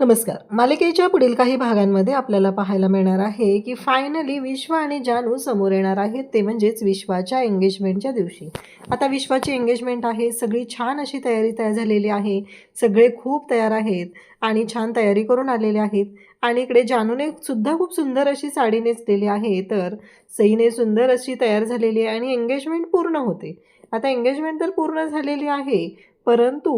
नमस्कार. मालिकेच्या पुढील काही भागांमध्ये आपल्याला पाहायला मिळणार आहे की फायनली विश्व आणि जानू समोर येणार आहेत. ते म्हणजेच विश्वाच्या एंगेजमेंटच्या दिवशी. आता विश्वाची एंगेजमेंट आहे. सगळी छान अशी तयारी तयार झालेली आहे. सगळे खूप तयार आहेत आणि छान तयारी करून आलेले आहेत. आणि इकडे जानूने सुद्धा खूप सुंदर अशी साडी नेसलेली आहे. तर सईने सुंदर अशी तयार झालेली आहे आणि एंगेजमेंट पूर्ण होते. आता एंगेजमेंट तर पूर्ण झालेली आहे परंतु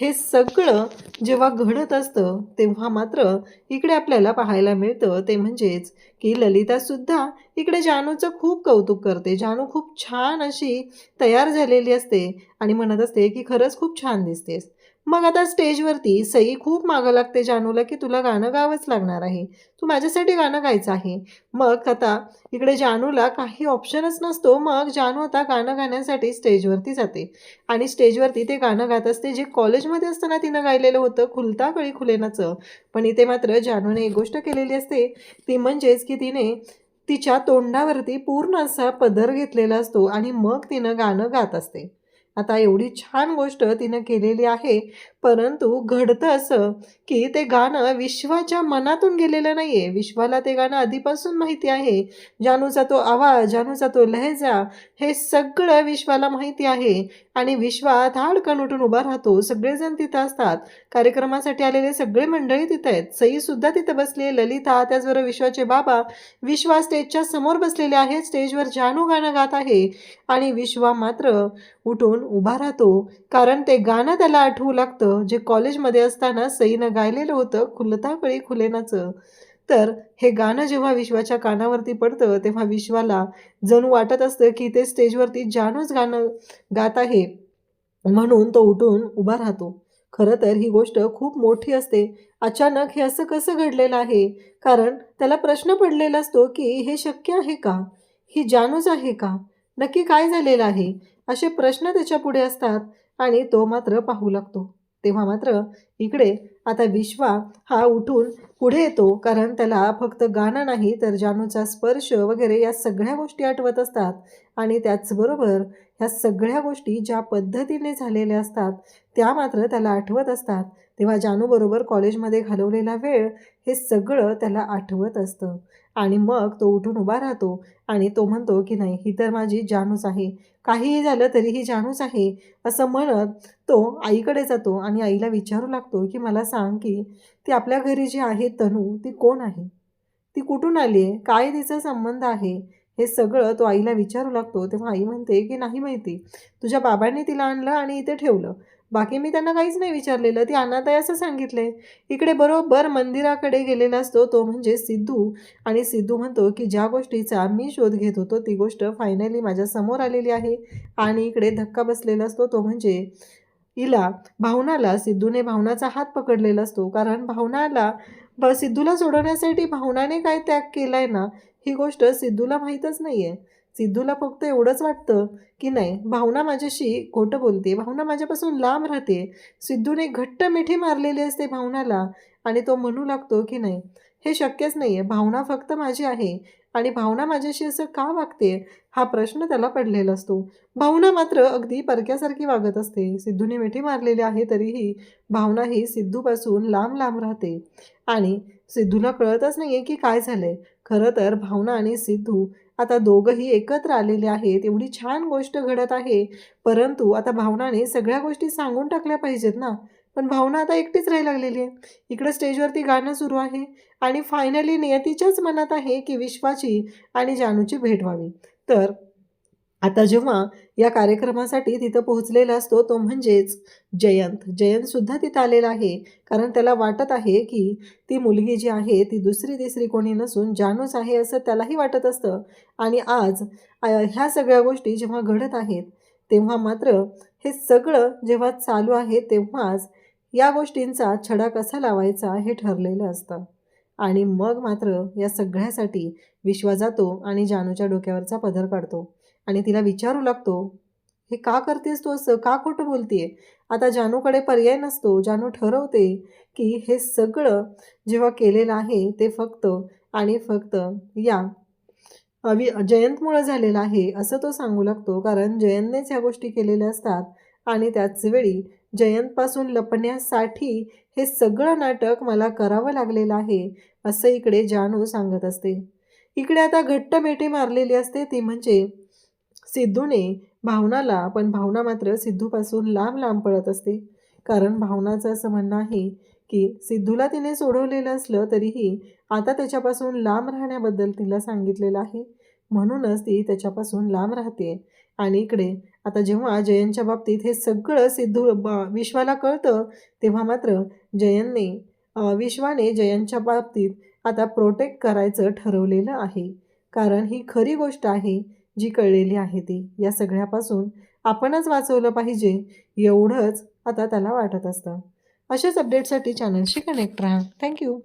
हे सगळं जेव्हा घडत असतं तेव्हा मात्र इकडे आपल्याला पाहायला मिळतं. ते म्हणजेच की ललितासुद्धा इकडे जानूचं खूप कौतुक करते. जानू खूप छान अशी तयार झालेली असते आणि म्हणत असते की खरंच खूप छान दिसतेस. मग आता स्टेजवरती सई खूप मागं लागते जानूला की तुला गाणं गावंच लागणार आहे. तू माझ्यासाठी गाणं गायचं आहे. मग आता इकडे जानूला काही ऑप्शनच नसतो. मग जानू आता गाणं गाण्यासाठी स्टेजवरती जाते. आणि स्टेजवरती ते गाणं गात असते. जे कॉलेजमध्ये असताना तिनं गायलेलं होतं खुलता कळी खुलेनाचं. पण इथे मात्र जानूने एक गोष्ट केलेली असते. ती म्हणजेच की तिने तिच्या तोंडावरती पूर्ण असा पदर घेतलेला असतो आणि मग तिनं गाणं गात असते. आता एवढी छान गोष्ट तिनं केलेली आहे परंतु घडतं असं की ते गाणं विश्वाच्या मनातून गेलेलं नाही आहे विश्वाला ते गाणं आधीपासून माहिती आहे. जानूचा तो आवाज जानूचा तो लहजा हे सगळं विश्वाला माहिती आहे. आणि विश्वा धाडकन उठून उभा राहतो. सगळेजण तिथं असतात. कार्यक्रमासाठी आलेले सगळे मंडळी तिथं आहेत. सईसुद्धा तिथं बसली आहे ललिता त्याचबरोबर विश्वाचे बाबा. विश्वा स्टेजच्या समोर बसलेले आहेत. स्टेजवर जानू गाणं गात आहे. आणि विश्वा मात्र उठून उभा राहतो. कारण ते गाणं त्याला आठवू लागतं. जे कॉलेजमध्ये असताना सईनं गायलेलं होतं खुलता कळी खुलेनाचं. तर हे गाणं जेव्हा विश्वाच्या कानावरती पडतं तेव्हा विश्वाला जणू वाटत असतं की ते स्टेजवरती जानूच गाणं गात आहे. म्हणून तो उठून उभा राहतो. खरं तर ही गोष्ट खूप मोठी असते. अचानक हे असं कसं घडलेलं आहे? कारण त्याला प्रश्न पडलेला असतो की हे शक्य आहे का? ही जानूच आहे का? नक्की काय झालेलं आहे? असे प्रश्न त्याच्या पुढे असतात आणि तो मात्र पाहू लागतो. तेव्हा मात्र इकडे आता विश्वा हा उठून पुढे येतो कारण त्याला फक्त गाणं नाही तर जानूचा स्पर्श वगैरे या सगळ्या गोष्टी आठवत असतात. आणि त्याचबरोबर ह्या सगळ्या गोष्टी ज्या पद्धतीने झालेल्या असतात त्या मात्र त्याला आठवत असतात. तेव्हा जानूबरोबर कॉलेजमध्ये घालवलेला वेळ हे सगळं त्याला आठवत असतं. आणि मग तो उठून उभा राहतो आणि तो म्हणतो की नाही ही तर माझी जानूच आहे. काहीही झालं तरी ही जानूच आहे असं म्हणत तो आईकडे जातो आणि आईला विचारू लागतो की मला सांग की ती आपल्या घरी जी आहे तनू ती कोण आहे? ती कुठून आली आहे? काय तिचा संबंध आहे? हे सगळं तो आईला विचारू लागतो. तेव्हा आई म्हणते की नाही माहिती तुझ्या बाबांनी तिला आणलं आणि इथे ठेवलं. बाकी मी त्यांना काहीच नाही विचारलेलं. ती अनाथ असं सांगितले इकडे बरोबर मंदिराकडे गेलेला असतो तो म्हणजे सिद्धू. आणि सिद्धू म्हणतो की ज्या गोष्टीचा मी शोध घेत होतो ती गोष्ट फायनली माझ्यासमोर आलेली आहे. आणि इकडे धक्का बसलेला असतो तो म्हणजे हिला भावनाला सिद्धूने भावनाचा हात पकडलेला असतो. कारण भावनाला ब सिद्धूला सोडवण्यासाठी भावनाने काय त्याग केलाय ना ही गोष्ट सिद्धूला माहीतच नाही आहे सिद्धूला फक्त एवढंच वाटतं की नाही भावना माझ्याशी खोटं बोलते भावना माझ्यापासून लांब राहते. सिद्धूने घट्ट मिठी मारलेली असते भावनाला आणि तो म्हणू लागतो की नाही हे शक्यच नाही आहे भावना फक्त माझी आहे आणि भावना माझ्याशी असं का वागते हा प्रश्न त्याला पडलेला असतो. भावना मात्र अगदी परक्यासारखी वागत असते. सिद्धूने मिठी मारलेली आहे तरीही भावना ही सिद्धूपासून लांब लांब राहते. आणि सिद्धूला कळतच नाही आहे की काय झालं आहे खरं तर भावना आणि सिद्धू आता दोघंही एकत्र आलेले आहेत एवढी छान गोष्ट घडत आहे. परंतु आता भावनाने सगळ्या गोष्टी सांगून टाकल्या पाहिजेत ना. पण भावना आता एकटीच राहायला लागलेली आहे. इकडं स्टेजवरती गाणं सुरू आहे आणि फायनली नियतीच्याच मनात आहे की विश्वाची आणि जानूची भेट व्हावी. तर आता जेव्हा या कार्यक्रमासाठी तिथं पोहोचलेला असतो तो म्हणजेच जयंत. जयंतसुद्धा तिथं आलेला आहे. कारण त्याला वाटत आहे की ती मुलगी जी आहे ती दुसरी तिसरी कोणी नसून जानूच आहे असं त्यालाही वाटत असतं. आणि आज ह्या सगळ्या गोष्टी जेव्हा घडत आहेत तेव्हा मात्र हे सगळं जेव्हा चालू आहे तेव्हाच या गोष्टींचा छडा कसा लावायचा हे ठरलेलं असतं. आणि मग मात्र या सगळ्यासाठी विश्वा जातो आणि जानूच्या डोक्यावरचा पदर काढतो. आणि तिला विचारू लागतो हे का करतेस तू असं? का खोटं बोलतीये? आता जानूकडे पर्याय नसतो. जानू ठरवते की हे सगळं जेव्हा केलेलं आहे ते फक्त आणि फक्त या अवि जयंतमुळं झालेलं आहे असं तो सांगू लागतो. कारण जयंतनेच ह्या गोष्टी केलेल्या असतात आणि त्याचवेळी जयंतपासून लपण्यासाठी हे सगळं नाटक मला करावं लागलेलं आहे असं इकडे जानू सांगत असते. इकडे आता घट्ट मेटी मारलेली असते ती म्हणजे सिद्धूने भावनाला पण भावना मात्र सिद्धूपासून लांब लांब पळत असते. कारण भावनाचं असं म्हणणं आहे की सिद्धूला तिने सोडवलेलं असलं तरीही आता त्याच्यापासून लांब राहण्याबद्दल तिला सांगितलेलं आहे. म्हणूनच ती त्याच्यापासून लांब राहते. आणि इकडे आता जेव्हा जयनच्या बाबतीत हे सगळं सिद्धू विश्वाला कळतं तेव्हा मात्र जयंतने विश्वाने जयनच्या बाबतीत आता प्रोटेक्ट करायचं ठरवलेलं आहे. कारण ही खरी गोष्ट आहे जी कळलेली आहे ती. या सगळ्यापासून आपणच वाचवलं पाहिजे एवढंच आता त्याला वाटत असतं. अशाच अपडेटसाठी चॅनलशी कनेक्ट राहा. थँक्यू